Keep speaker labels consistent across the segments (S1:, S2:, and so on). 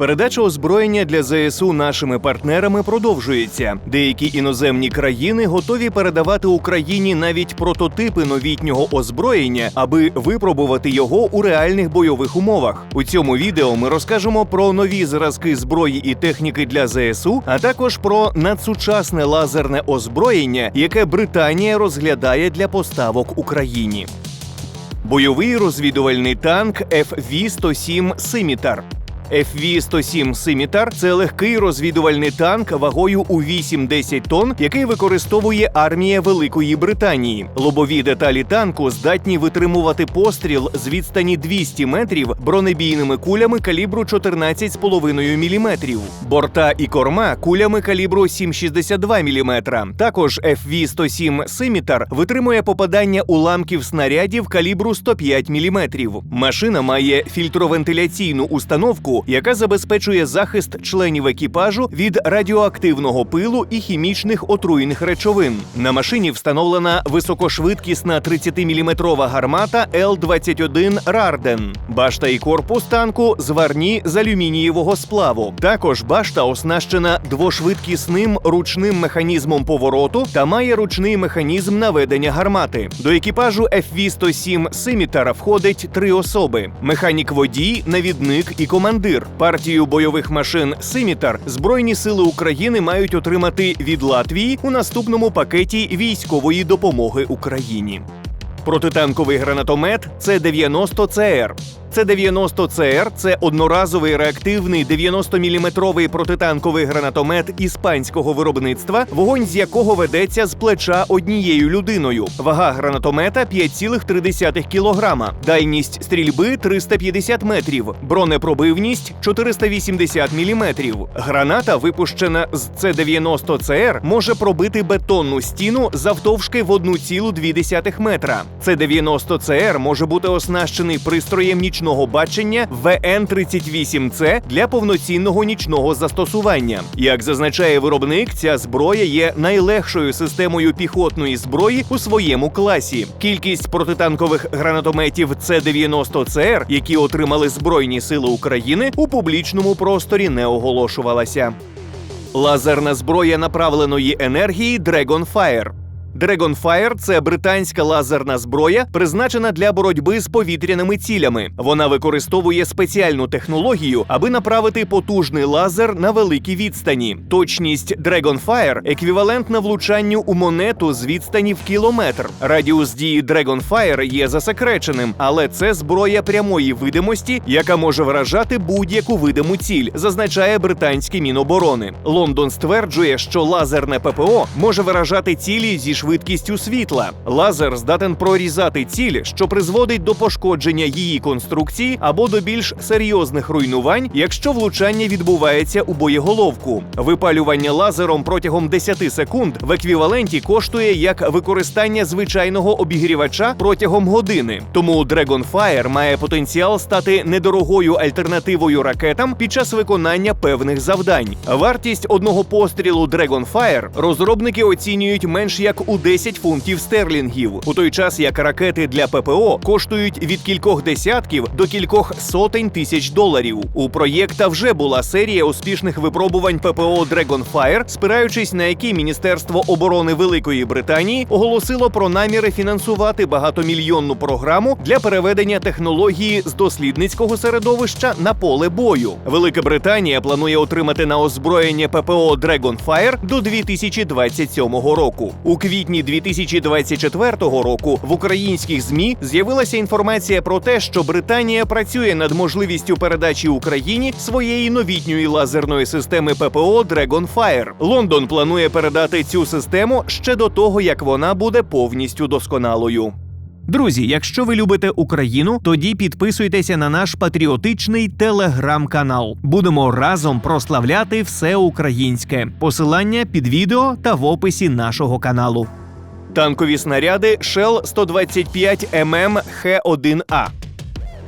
S1: Передача озброєння для ЗСУ нашими партнерами продовжується. Деякі іноземні країни готові передавати Україні навіть прототипи новітнього озброєння, аби випробувати його у реальних бойових умовах. У цьому відео ми розкажемо про нові зразки зброї і техніки для ЗСУ, а також про надсучасне лазерне озброєння, яке Британія розглядає для поставок Україні. Бойовий розвідувальний танк FV-107 Симітар. FV-107 Симітар це легкий розвідувальний танк вагою у 8-10 тонн, який використовує армія Великої Британії. Лобові деталі танку здатні витримувати постріл з відстані 200 метрів бронебійними кулями калібру 14,5 мм. Борта і корма кулями калібру 7,62 мм. Також FV-107 Симітар витримує попадання уламків снарядів калібру 105 мм. Машина має фільтровентиляційну установку, яка забезпечує захист членів екіпажу від радіоактивного пилу і хімічних отруйних речовин. На машині встановлена високошвидкісна 30-мм гармата Л-21 Рарден. Башта і корпус танку зварні з алюмінієвого сплаву. Також башта оснащена двошвидкісним ручним механізмом повороту та має ручний механізм наведення гармати. До екіпажу FV-107 Симітара входить три особи: механік водій, навідник і командир. Партію бойових машин Симітар Збройні сили України мають отримати від Латвії у наступному пакеті військової допомоги Україні. Протитанковий гранатомет С-90 ЦР. С-90 ЦР – це одноразовий реактивний 90-мм протитанковий гранатомет іспанського виробництва, вогонь з якого ведеться з плеча однією людиною. Вага гранатомета 5,3 кг, дальність стрільби 350 метрів, бронепробивність 480 мм. Граната, випущена з С-90 ЦР, може пробити бетонну стіну завтовшки в 1,2 метра. С-90 ЦР може бути оснащений пристроєм нічного бачення ВН-38С для повноцінного нічного застосування. Як зазначає виробник, ця зброя є найлегшою системою піхотної зброї у своєму класі. Кількість протитанкових гранатометів С-90 ЦР, які отримали Збройні Сили України, у публічному просторі не оголошувалася. Лазерна зброя направленої енергії Dragonfire. Dragonfire – це британська лазерна зброя, призначена для боротьби з повітряними цілями. Вона використовує спеціальну технологію, аби направити потужний лазер на великі відстані. Точність Dragonfire еквівалентна влучанню у монету з відстані в кілометр. Радіус дії Dragonfire є засекреченим, але це зброя прямої видимості, яка може вражати будь-яку видиму ціль, зазначає британський міноборони. Лондон стверджує, що лазерне ППО може виражати цілі зі швидкістю світла. Лазер здатен прорізати ціль, що призводить до пошкодження її конструкції або до більш серйозних руйнувань, якщо влучання відбувається у боєголовку. Випалювання лазером протягом 10 секунд в еквіваленті коштує як використання звичайного обігрівача протягом години. Тому Dragonfire має потенціал стати недорогою альтернативою ракетам під час виконання певних завдань. Вартість одного пострілу Dragonfire розробники оцінюють менш як у 10 фунтів стерлінгів, у той час як ракети для ППО коштують від кількох десятків до кількох сотень тисяч доларів. У проєкта вже була серія успішних випробувань ППО Dragonfire, спираючись на які Міністерство оборони Великої Британії оголосило про наміри фінансувати багатомільйонну програму для переведення технології з дослідницького середовища на поле бою. Велика Британія планує отримати на озброєння ППО Dragonfire до 2027 року. У квітні 2024 року в українських змі з'явилася інформація про те, що Британія працює над можливістю передачі Україні своєї новітньої лазерної системи ППО Dragonfire. Лондон планує передати цю систему ще до того, як вона буде повністю досконалою. Друзі, якщо ви любите Україну, тоді підписуйтеся на наш патріотичний телеграм-канал. Будемо разом прославляти все українське. Посилання під відео та в описі нашого каналу. Танкові снаряди Shell 125 ММ Х1А.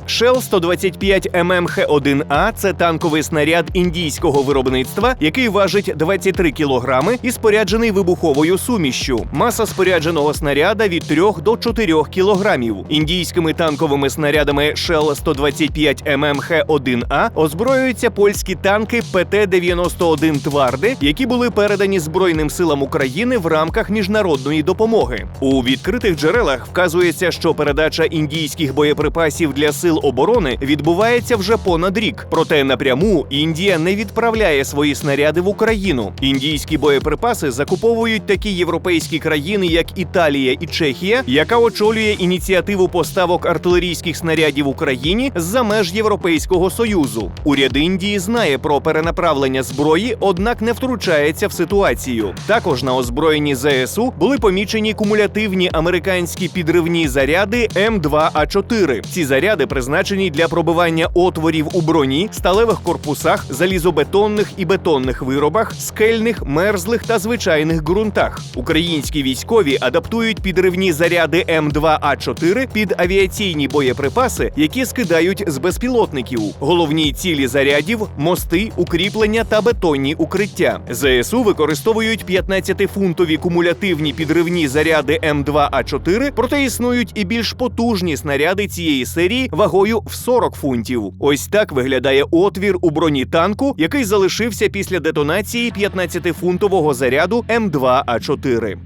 S1: Shell 125 ММХ-1А це танковий снаряд індійського виробництва, який важить 23 кілограми і споряджений вибуховою сумішшю. Маса спорядженого снаряда від 3 до 4 кілограмів. Індійськими танковими снарядами Shell 125 ММХ-1А озброюються польські танки ПТ-91 Тварди, які були передані Збройним силам України в рамках міжнародної допомоги. У відкритих джерелах вказується, що передача індійських боєприпасів для сил оборони відбувається вже понад рік. Проте напряму Індія не відправляє свої снаряди в Україну. Індійські боєприпаси закуповують такі європейські країни, як Італія і Чехія, яка очолює ініціативу поставок артилерійських снарядів Україні з-за меж Європейського союзу. Уряд Індії знає про перенаправлення зброї, однак не втручається в ситуацію. Також на озброєнні ЗСУ були помічені кумулятивні американські підривні заряди М2А4. Ці заряди призначені для пробивання отворів у броні, сталевих корпусах, залізобетонних і бетонних виробах, скельних, мерзлих та звичайних ґрунтах. Українські військові адаптують підривні заряди М2А4 під авіаційні боєприпаси, які скидають з безпілотників. Головні цілі зарядів мости, укріплення та бетонні укриття. ЗСУ використовують 15-фунтові кумулятивні підривні заряди М2А4, проте існують і більш потужні снаряди цієї серії вагою в 40 фунтів. Ось так виглядає отвір у броні танку, який залишився після детонації 15-фунтового заряду М2А4.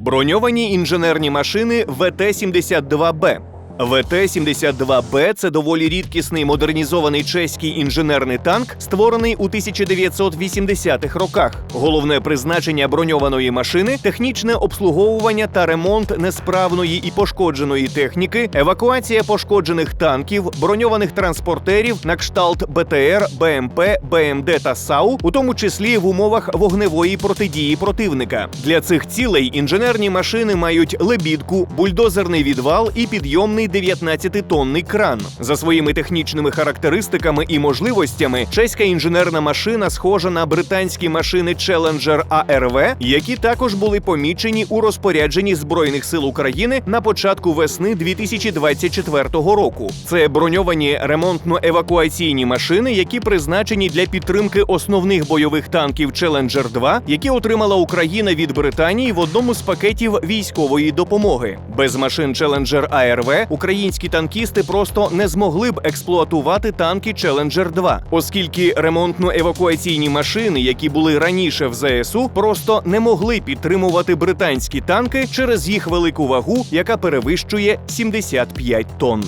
S1: Броньовані інженерні машини ВТ-72Б. ВТ-72Б це доволі рідкісний модернізований чеський інженерний танк, створений у 1980-х роках. Головне призначення броньованої машини технічне обслуговування та ремонт несправної і пошкодженої техніки, евакуація пошкоджених танків, броньованих транспортерів на кшталт БТР, БМП, БМД та САУ, у тому числі в умовах вогневої протидії противника. Для цих цілей інженерні машини мають лебідку, бульдозерний відвал і підйомний 19-тонний кран. За своїми технічними характеристиками і можливостями, чеська інженерна машина схожа на британські машини Challenger ARV, які також були помічені у розпорядженні Збройних сил України на початку весни 2024 року. Це броньовані ремонтно-евакуаційні машини, які призначені для підтримки основних бойових танків Challenger 2, які отримала Україна від Британії в одному з пакетів військової допомоги. Без машин Challenger ARV українські танкісти просто не змогли б експлуатувати танки Челенджер 2, оскільки ремонтно-евакуаційні машини, які були раніше в ЗСУ, просто не могли підтримувати британські танки через їх велику вагу, яка перевищує 75 тонн.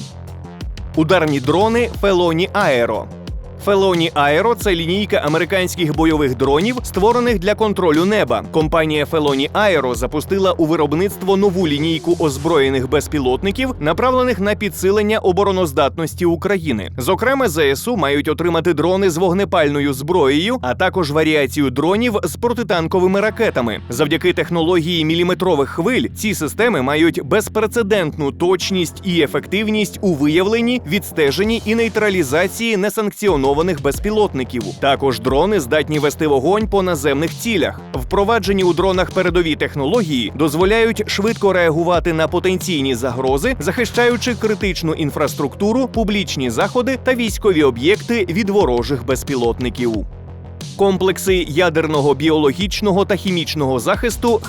S1: Ударні дрони Фелоні Аеро. Фелоні Аеро це лінійка американських бойових дронів, створених для контролю неба. Компанія Фелоні Аеро запустила у виробництво нову лінійку озброєних безпілотників, направлених на підсилення обороноздатності України. Зокрема, ЗСУ мають отримати дрони з вогнепальною зброєю, а також варіацію дронів з протитанковими ракетами. Завдяки технології міліметрових хвиль ці системи мають безпрецедентну точність і ефективність у виявленні, відстеженні і нейтралізації несанкціонованих безпілотників. Також дрони здатні вести вогонь по наземних цілях. Впроваджені у дронах передові технології дозволяють швидко реагувати на потенційні загрози, захищаючи критичну інфраструктуру, публічні заходи та військові об'єкти від ворожих безпілотників. Комплекси ядерного, біологічного та хімічного захисту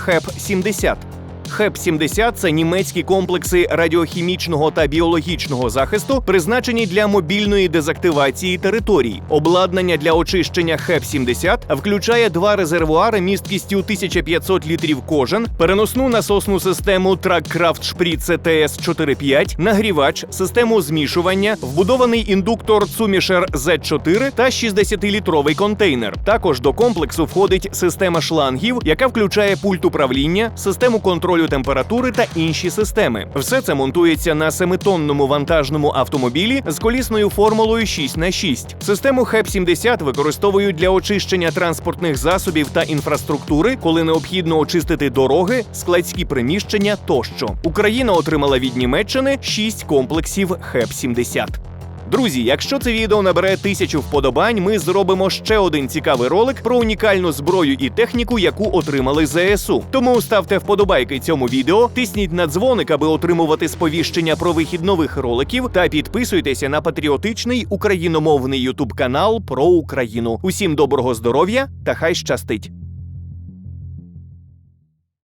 S1: ХЕП-70. ХЕП-70 – це німецькі комплекси радіохімічного та біологічного захисту, призначені для мобільної дезактивації територій. Обладнання для очищення ХЕП-70 включає два резервуари місткістю 1500 літрів кожен, переносну насосну систему Траккрафт Шпріц cs 45 нагрівач, систему змішування, вбудований індуктор Цумішер Z4 та 60-літровий контейнер. Також до комплексу входить система шлангів, яка включає пульт управління, систему контролю температури та інші системи. Все це монтується на 7-тонному вантажному автомобілі з колісною формулою 6х6. Систему ХЕП-70 використовують для очищення транспортних засобів та інфраструктури, коли необхідно очистити дороги, складські приміщення тощо. Україна отримала від Німеччини 6 комплексів ХЕП-70. Друзі, якщо це відео набере тисячу вподобань, ми зробимо ще один цікавий ролик про унікальну зброю і техніку, яку отримали ЗСУ. Тому ставте вподобайки цьому відео, тисніть на дзвоник, аби отримувати сповіщення про вихід нових роликів, та підписуйтеся на патріотичний україномовний ютуб канал про Україну. Усім доброго здоров'я та хай щастить!